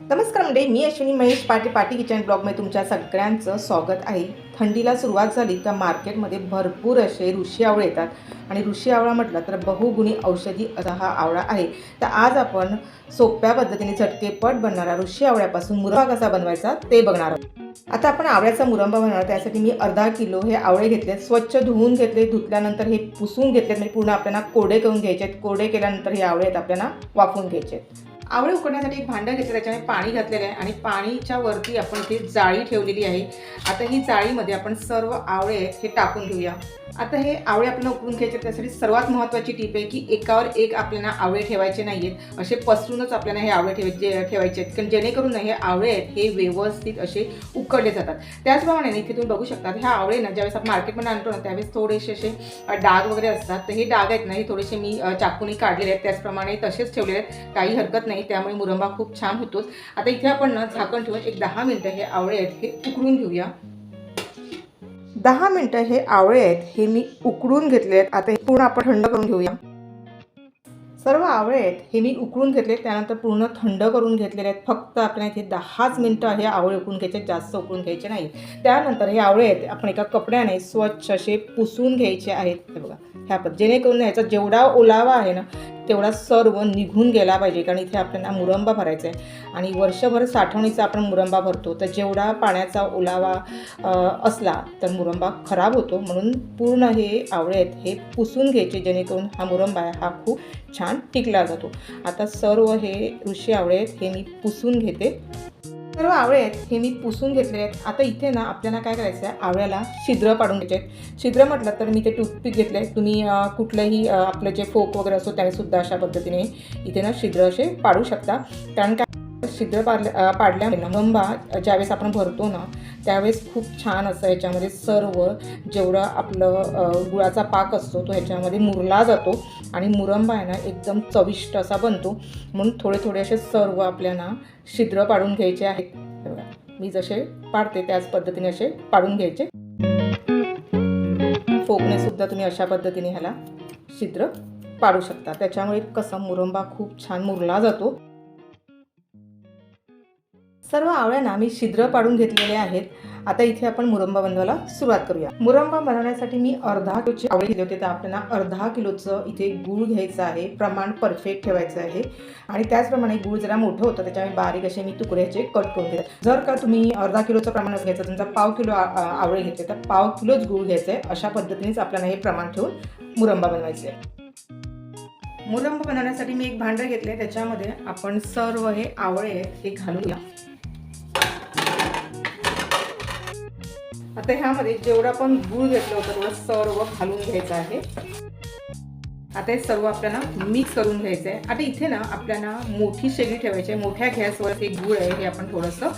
नमस्कार म्हणजे मी अश्विनी महेश पाटी पाटी किचन ब्लॉगमध्ये तुमच्या सगळ्यांचं स्वागत आहे. थंडीला सुरुवात झाली का मार्केटमध्ये भरपूर असे ऋषी आवळे येतात. आणि ऋषी आवळा म्हटलं तर बहुगुणी औषधी असा हा आवळा आहे. तर आज आपण सोप्या पद्धतीने झटकेपट बनणारा ऋषी आवळ्यापासून मुरंबा कसा बनवायचा ते बघणार आहोत. आता आपण आवळ्याचा मुरंबा बनवणार त्यासाठी मी अर्धा किलो हे आवळे घेतले स्वच्छ धुवून घेतले धुतल्यानंतर हे पुसून घेतले म्हणजे पूर्ण आपल्याला कोडे करून घ्यायचे आहेत केल्यानंतर हे आवळे आहेत आपल्याला वाफवून घ्यायचे आहेत आवळे उकडण्यासाठी एक भांडं घेतलं त्याच्यामध्ये पाणी घातलेलं आहे आणि पाणीच्या वरती आपण इथे जाळी ठेवलेली आहे. आता ही जाळीमध्ये आपण सर्व आवळे आहेत हे टाकून घेऊया. आता हे आवळे आपल्याला उकळून घ्यायचे त्यासाठी सर्वात महत्त्वाची टीप आहे की एकावर एक आपल्याला आवळे ठेवायचे नाही आहेत असे पसरूनच आपल्याला हे आवळे ठेवायचे ठेवायचे आहेत. कारण जेणेकरून हे आवळे आहेत हे व्यवस्थित असे उकडले जातात. त्याचप्रमाणे इथे तुम्ही बघू शकता ह्या आवळे ना ज्यावेळेस आपण मार्केटमध्ये आणतो ना त्यावेळेस थोडेसे असे डाग वगैरे असतात. तर हे डाग आहेत ना हे थोडेसे मी अ, चाकूने काढलेले आहेत. त्याचप्रमाणे तसेच ठेवलेले आहेत. काही हरकत नाही. त्यामुळे मुरंबा खूप छान होतोच. आता इथे आपण ना झाकण ठेवून एक दहा मिनटं हे आवळे आहेत हे उकडून घेऊया. दहा मिनटं हे आवळे आहेत हे मी उकडून घेतले आहेत. आता हे पूर्ण आपण थंड करून घेऊया. सर्व आवळे आहेत हे मी उकळून घेतले त्यानंतर पूर्ण थंड करून घेतलेले आहेत. फक्त आपल्याला इथे दहाच मिनटं हे आवळे उकळून घ्यायचे जास्त उकळून घ्यायचे नाही. त्यानंतर हे आवळे आहेत. आपण एका कपड्याने स्वच्छ असे पुसून घ्यायचे आहेत. हे बघा. ह्या पद्धत जेणेकरून याचा जेवढा ओलावा आहे ना तेवढा सर्व निघून गेला पाहिजे कारण इथे आपल्याला मुरंबा भरायचा आहे आणि वर्षभर साठवणीचा आपण मुरंबा भरतो. तर जेवढा पाण्याचा ओलावा असला तर मुरंबा खराब होतो. म्हणून पूर्ण हे आवळे आहेत हे पुसून घ्यायचे जेणेकरून हा मुरंबा आहे हा खूप छान टिकला जातो. आता सर्व हे ऋषी आवळे आहेत हे मी पुसून घेते. सर्व आवळे आहेत हे मी पुसून घेतले आहेत. आता इथे ना आपल्याला काय करायचं आहे? आवळ्याला छिद्र पाडून घ्यायचे आहेत. छिद्र म्हटलं तर मी ते टूथपिक घेतले आहे तुम्ही कुठलंही आपलं जे फोक वगैरे असतो त्याने सुद्धा अशा पद्धतीने इथे ना छिद्र असे पाडू शकता. कारण काय शिद्र पाडल्या पाडल्या पाडल्याने मुरंबा ज्यावेळेस आपण भरतो ना त्यावेळेस खूप छान असं ह्याच्यामध्ये सर्व जेवढं आपलं गुळाचा पाक असतो तो ह्याच्यामध्ये मुरला जातो आणि मुरंबा आहे ना एकदम चविष्ट असा बनतो. म्हणून थोडे थोडे असे सर्व आपल्याला छिद्र पाडून घ्यायचे आहेत. मी जसे पाडते त्याच पद्धतीने असे पाडून घ्यायचे. फोकने सुद्धा तुम्ही अशा पद्धतीने ह्याला छिद्र पाडू शकता. त्याच्यामुळे कसं मुरंबा खूप छान मुरला जातो. सर्व आवळ्यांना मी छिद्र पाडून घेतलेले आहेत. आता इथे आपण मुरंबा बनवायला सुरुवात करूया. मुरंबा बनवण्यासाठी मी अर्धा किलोचे आवळे घेतले होते. तर आपल्याला अर्धा किलोचं इथे गूळ घ्यायचं आहे. प्रमाण परफेक्ट ठेवायचं आहे. आणि त्याचप्रमाणे गूळ जरा मोठं होतं त्याच्यामुळे बारीक असे मी तुकड्याचे कट करून घेतात जर का तुम्ही अर्धा किलोचं प्रमाण घ्यायचं तुमचा पाव किलो आवळे घेतले तर पाव किलोच गूळ घ्यायचं. आहे अशा पद्धतीनेच आपल्याला हे प्रमाण ठेवून मुरंबा बनवायचे. आहे मुरंबा बनवण्यासाठी मी एक भांडं घेतले त्याच्यामध्ये आपण सर्व हे आवळे आहेत हे घालूया आता ह्यामध्ये जेवढा पण गूळ घेतलं होता तेवढं सर्व घालून घ्यायचं आहे. आता हे सर्व आपल्याला मिक्स करून घ्यायचं आहे आता इथे ना आपल्याला मोठी शेगडी ठेवायची आहे. मोठ्या गॅसवर हे गूळ आहे हे आपण थोडंसं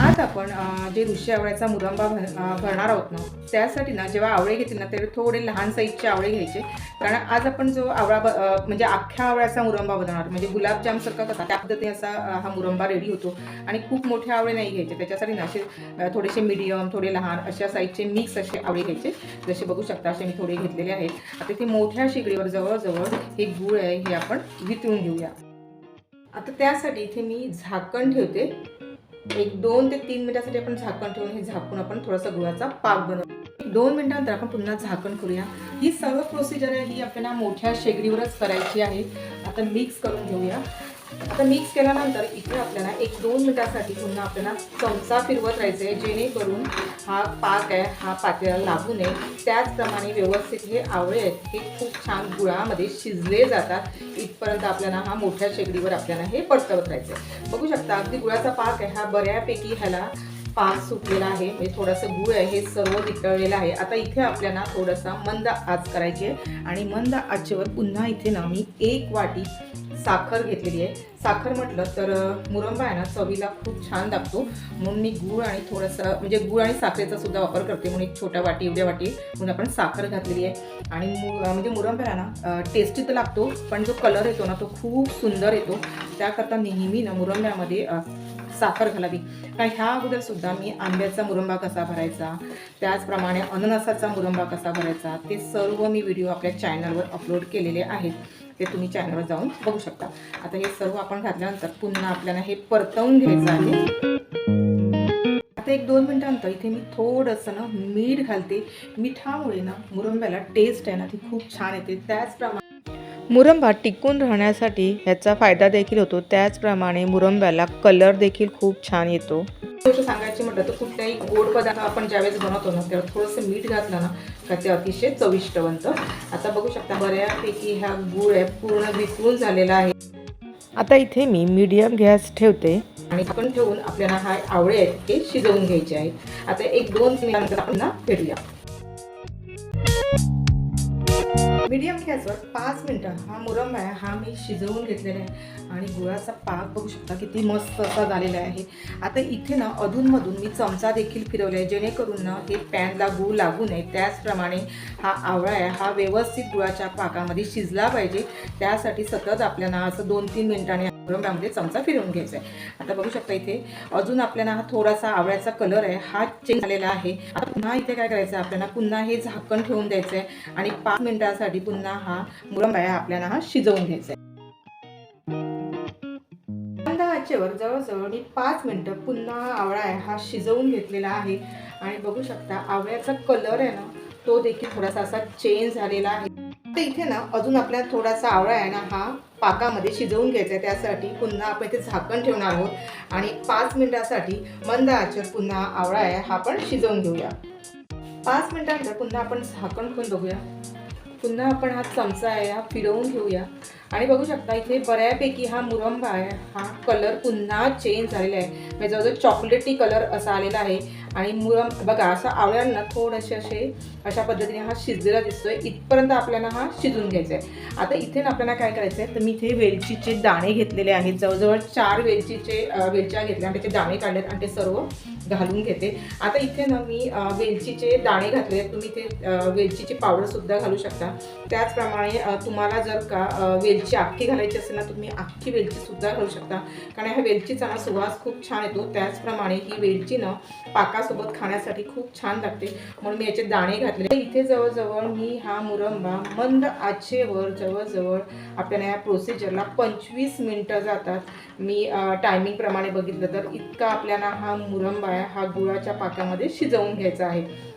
आज आपण जे ऋषी आवळ्याचा मुरंबा भर- भरणार आहोत ना त्यासाठी ना जेव्हा आवळे घेतील ना तेव्हा थोडे लहान साईजचे आवळे घ्यायचे. कारण आज आपण जो आवळा ब- म्हणजे अख्ख्या आवळ्याचा मुरंबा बनवणार म्हणजे गुलाबजामसारखा कसा त्या पद्धतीने असा हा मुरंबा रेडी होतो. आणि खूप मोठे आवळे नाही घ्यायचे त्याच्यासाठी ना असे थोडेसे मीडियम थोडे लहान अशा साईजचे मिक्स असे आवळे घ्यायचे. जसे बघू शकता असे मी थोडे घेतलेले आहेत. आता ते मोठ्या शेगडीवर जवळजवळ हे गूळ आहे हे आपण वितळून घेऊया. आता त्यासाठी इथे मी झाकण ठेवते. एक दोन ते तीन मिनिटासाठी आपण झाकण ठेवून हे झाकून आपण थोडासा गुळाचा पाक बनवतो दोन मिनिटानंतर आपण पुन्हा झाकण करूया. ही सर्व प्रोसिजर आहे ही आपल्याला मोठ्या शेगडीवरच करायची आहे. आता मिक्स करून घेऊया. आता मिक्स केल्यानंतर इथे आपल्याला एक दोन मिनिटासाठी पुन्हा आपल्याला चमचा फिरवत राहायचं आहे जेणेकरून हा पाक आहे हा पातेला लागू नये. त्याचप्रमाणे व्यवस्थित हे आवळे आहेत हे खूप छान गुळामध्ये शिजले जातात. इथपर्यंत आपल्याला हा मोठ्या शेगडीवर आपल्याला हे परतवत राहायचं आहे बघू शकता अगदी गुळाचा पाक आहे हा बऱ्यापैकी ह्याला पाक सुटलेला आहे. म्हणजे थोडंसं गुळ आहे हे सर्व वितळलेलं आहे. आता इथे आपल्याला थोडासा मंद आच करायची आहे आणि मंद आचेवर पुन्हा इथे ना मी एक वाटी साखर घेतलेली आहे. साखर म्हटलं तर मुरंबा आहे ना चवीला खूप छान लागतो. म्हणून मी गूळ आणि थोडंसं म्हणजे गूळ आणि साखरेचा सुद्धा वापर करते. म्हणून एक छोट्या वाटी एवढ्या वाटी म्हणून आपण साखर घातलेली आहे. आणि मु म्हणजे मुरंबा आहे ना टेस्टी तर लागतो पण जो कलर येतो ना तो खूप सुंदर येतो. त्याकरता नेहमी ना मुरंब्यामध्ये साखर घालावी. कारण ह्या अगोदरसुद्धा मी आंब्याचा मुरंबा कसा भरायचा त्याचप्रमाणे अननसाचा मुरंबा कसा भरायचा ते सर्व मी व्हिडिओ आपल्या चॅनलवर अपलोड केलेले आहेत. ते तुम्ही चॅनलवर जाऊन बघू शकता. आता हे सर्व आपण घातल्यानंतर पुन्हा आपल्याला हे परतवून घ्यायचं आहे. आता एक दोन मिनटानंतर इथे मी थोडंसं ना मीठ घालते. मिठामुळे ना मुरंब्याला टेस्ट आहे ना ती खूप छान येते. त्याचप्रमाणे मुरंबा टिकून राहण्यासाठी ह्याचा फायदा देखील होतो. त्याचप्रमाणे मुरंब्याला कलर देखील खूप छान येतो. गोष्ट सांगायची म्हटलं तर कुठल्याही गोड पदार्थ आपण ज्यावेळेस बनवतो ना तेव्हा थोडंसं मीठ घातलं ना का ते अतिशय चविष्ट बनतं आता बघू शकता बऱ्यापैकी ह्या गुळ आहे पूर्ण विसरून झालेला आहे. आता इथे मी मीडियम गॅस ठेवते. आणि आपण ठेवून आपल्याला हा आवळे आहेत ते शिजवून घ्यायचे आहेत. आता एक दोन मिनिटांनंतर आपण ना भेटूया मीडियम गॅसवर पाच मिनटं. हा मुरम आहे हा मी शिजवून घेतलेला आहे. आणि गुळाचा पाक बघू शकता किती मस्त असा झालेला आहे. आता इथे ना अधूनमधून मी चमचा देखील फिरवला आहे जेणेकरून ना हे पॅनला गुळ लागू नये. त्याचप्रमाणे हा आवळा आहे हा व्यवस्थित गुळाच्या पाकामध्ये शिजला पाहिजे. त्यासाठी सतत आपल्याला असं दोन तीन मिनिटांनी मुरंब्यामध्ये चमचा फिरवून घ्यायचा आहे. आता बघू शकता इथे अजून आपल्याला हा थोडासा आवळ्याचा कलर आहे हा चेंज झालेला आहे. आता पुन्हा इथे काय करायचं आहे आपल्याला पुन्हा हे झाकण ठेवून द्यायचं आहे आणि पाच मिनिटासाठी पुन्हा हा मुरंबा आहे आपल्याला हा शिजवून घ्यायचा आहे. मंद आचेवर जवळजवळ मी पाच मिनटं पुन्हा आवळा आहे हा शिजवून घेतलेला आहे. आणि बघू शकता आवळ्याचा कलर आहे ना तो देखील थोडासा असा चेंज झालेला आहे. इथे ना अजून आपल्याला थोडासा आवळा आहे ना हा पाकामध्ये शिजवून घ्यायचा आहे. त्यासाठी पुन्हा आपण इथे झाकण ठेवणार आहोत. आणि पाच मिनिटासाठी मंद आचर पुन्हा आवळा आहे हा पण शिजवून घेऊया. पाच मिनिटानंतर पुन्हा आपण झाकण खोल बघूया. पुन्हा आपण हा चमचा आहे हा फिरवून घेऊया. आणि बघू शकता इथे बऱ्यापैकी हा मुरंबा आहे हा कलर पुन्हा चेंज झालेला आहे. म्हणजे जवळजवळ चॉकलेटी कलर असा आलेला आहे आणि मुरम बघा असं आवळ्यांना थोडेसे असे अशा पद्धतीने हा शिजलेला दिसतोय. इथपर्यंत आपल्याला हा शिजून घ्यायचा आहे आता इथे ना आपल्याला काय करायचं आहे तर मी इथे वेलचीचे दाणे घेतलेले आहेत. जवळजवळ चार वेलचीचे वेलच्या घेतल्या आणि त्याचे दाणे काढलेत आणि ते सर्व घालून घेते. आता इथे ना मी वेलचीचे दाणे घातले आहेत. तुम्ही इथे वेलचीची पावडरसुद्धा घालू शकता. त्याचप्रमाणे तुम्हाला जर का वेलची अख्खी घालायची असेल ना तुम्ही अख्खी वेलचीसुद्धा घालू शकता. कारण ह्या वेलचीचा ना सुवास खूप छान येतो. त्याचप्रमाणे ही वेलची ना पाकासोबत खाण्यासाठी खूप छान लागते. म्हणून मी याचे दाणे घातले. इथे जवळजवळ मी हा मुरंबा मंद आचेवर जवळजवळ आपल्याला या प्रोसिजरला पंचवीस मिनटं जातात. मी टायमिंगप्रमाणे बघितलं तर इतका आपल्याला हा मुरंबा हा गुळाच्या पाकामध्ये शिजवून घ्यायचा आहे.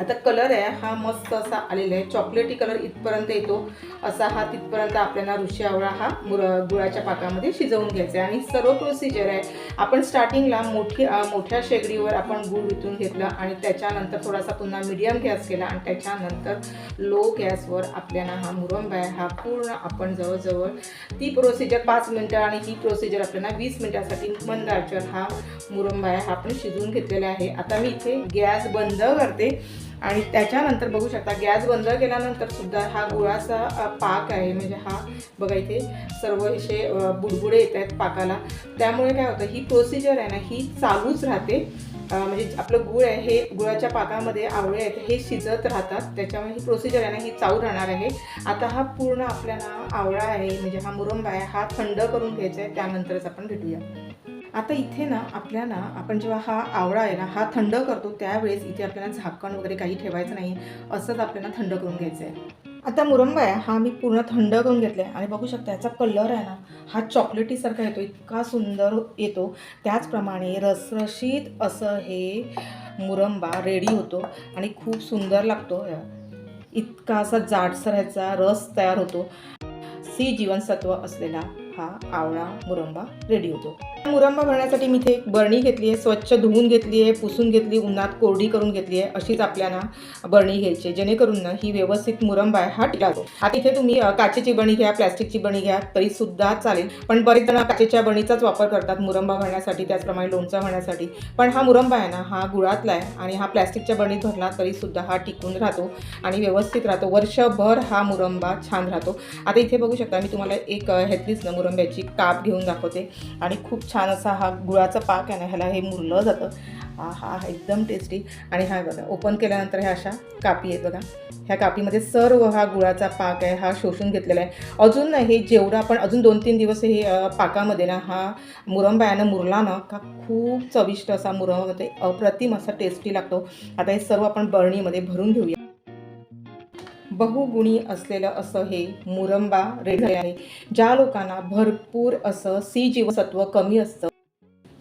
आता कलर आहे हा मस्त असा आलेला आहे. चॉकलेटी कलर इथपर्यंत येतो. असा हा तिथपर्यंत आपल्याला ऋषी आवळा हा मुर गुळाच्या पाकामध्ये शिजवून घ्यायचा आहे. आणि सर्व प्रोसिजर आहे. आपण स्टार्टिंगला मोठी मोठ्या शेगडीवर आपण गूळ वितून घेतलं आणि त्याच्यानंतर थोडासा पुन्हा मिडियम गॅस केला आणि त्याच्यानंतर लो गॅसवर आपल्याला हा मुरंबा हा पूर्ण आपण जवळजवळ ती प्रोसिजर पाच मिनटं आणि ही प्रोसिजर आपल्याला वीस मिनटासाठी मंद आचेवर हा मुरंबा हा आपण शिजवून घेतलेला आहे. आता मी इथे गॅस बंद करते. आणि त्याच्यानंतर बघू शकता गॅस बंद केल्यानंतर सुद्धा हा गुळाचा पाक आहे म्हणजे हा बघा इथे सर्व असे बुडबुडे येत आहेत पाकाला. त्यामुळे काय होतं ही प्रोसिजर आहे ना ही चालूच राहते. म्हणजे आपलं गुळ आहे हे गुळाच्या पाकामध्ये आवळे आहेत हे शिजत राहतात. त्याच्यामुळे ही प्रोसिजर आहे ना ही चालू राहणार आहे. आता हा पूर्ण आपल्याला आवळा आहे म्हणजे हा मुरंबा आहे हा थंड करून घ्यायचा आहे त्यानंतरच आपण भेटूया. आता इथे ना आपल्याला आपण जेव्हा हा आवळा आहे ना हा थंड करतो त्यावेळेस इथे आपल्याला झाकण वगैरे काही ठेवायचं नाही असंच आपल्याला थंड करून घ्यायचं आहे आता मुरंबा आहे हा मी पूर्ण थंड करून घेतला आहे आणि बघू शकता याचा कलर आहे ना हा चॉकलेटीसारखा येतो इतका सुंदर येतो. त्याचप्रमाणे रसरशीत असं हे मुरंबा रेडी होतो आणि खूप सुंदर लागतो. इतका असा जाडसर ह्याचा रस तयार होतो. सी जीवनसत्व असलेला हा आवळा मुरंबा रेडी होतो. मुरंबा भरण्यासाठी मी इथे एक बरणी घेतली आहे स्वच्छ धुवून घेतली आहे पुसून घेतली उन्हात कोरडी करून घेतली आहे अशीच आपल्याला बरणी घ्यायची जेणेकरून ना ही व्यवस्थित मुरंबा आहे हा टिकातो आता इथे तुम्ही काचेची बणी घ्या प्लॅस्टिकची बणी घ्या तरी सुद्धा चालेल. पण बरेच जण काचेच्या बणीचाच वापर करतात मुरंबा भरण्यासाठी त्याचप्रमाणे लोणचं भरण्यासाठी. पण हा मुरंबा आहे ना हा गुळातला आहे आणि हा प्लॅस्टिकच्या बणीत भरला तरी सुद्धा हा टिकून राहतो आणि व्यवस्थित राहतो. वर्षभर हा मुरंबा छान राहतो. आता इथे बघू शकता मी तुम्हाला एक अ, ह्यातलीच ना मुरंब्याची काप घेऊन दाखवते. आणि खूप छान असा हा गुळाचा पाक आहे ना ह्याला हे मुरलं जातं. हा हा एकदम टेस्टी आणि हा बघा ओपन केल्यानंतर ह्या अशा कापी आहेत बघा. ह्या कापीमध्ये सर्व हा गुळाचा पाक आहे हा शोषून घेतलेला आहे. अजून हे जेवढं आपण अजून दोन तीन दिवस हे पाकामध्ये ना हा मुरंबा यानं मुरला ना का खूप चविष्ट असा मुरंबा ते अप्रतिम असा टेस्टी लागतो. आता हे सर्व आपण बरणीमध्ये भरून घेऊया. बहुगुणी असलेलं असं हे मुरंबा रेडी आहे. ज्या लोकांना भरपूर असं सी जीवसत्व कमी असतं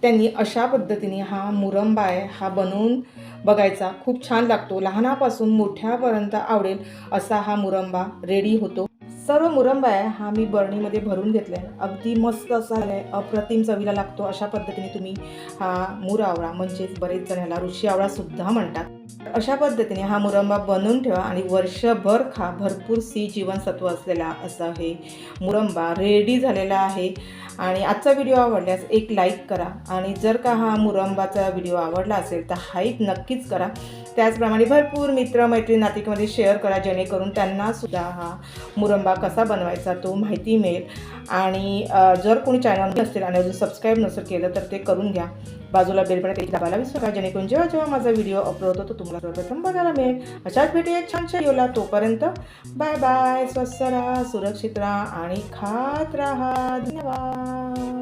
त्यांनी अशा पद्धतीने हा मुरंबा आहे हा बनवून बघायचा. खूप छान लागतो. लहानापासून मोठ्यापर्यंत आवडेल असा हा मुरंबा रेडी होतो. सर्व मुरंबा आहे हा मी बरणीमध्ये भरून घेतला आहे अगदी मस्त असा आहे. अप्रतिम चवीला लागतो अशा पद्धतीने तुम्ही हा मूर आवळा म्हणजेच बरेच जण ह्याला ऋषी आवळासुद्धा म्हणतात. अशा पद्धतीने हा मुरंबा बनवून ठेवा आणि वर्षभर खा. भरपूर सी जीवनसत्व असलेला असा हे मुरंबा रेडी झालेला आहे. आणि आजचा व्हिडिओ आवडल्यास एक लाईक करा. आणि जर का हा मुरंबाचा व्हिडिओ आवडला असेल तर हाईक नक्कीच करा. त्याचप्रमाणे भरपूर मित्रमैत्रीण नातिकमध्ये शेअर करा. जेणेकरून त्यांना सुद्धा हा मुरंबा कसा बनवायचा तो माहिती मिळेल. आणि जर कोणी चॅनल असतील आणि अजून सबस्क्राईब नसेल केलं तर ते करून घ्या. बाजूला बेल दाबायला विसरू जेणेकरून जेव्हा जेव्हा माझा व्हिडिओ अपलोड होतो तुम्हाला सर्वप्रथम बघायला मिळेल. अशाच भेटी एक छानशा येऊला. तोपर्यंत बाय बाय. स्वस्त राहा सुरक्षित राहा आणि खात राहा. धन्यवाद.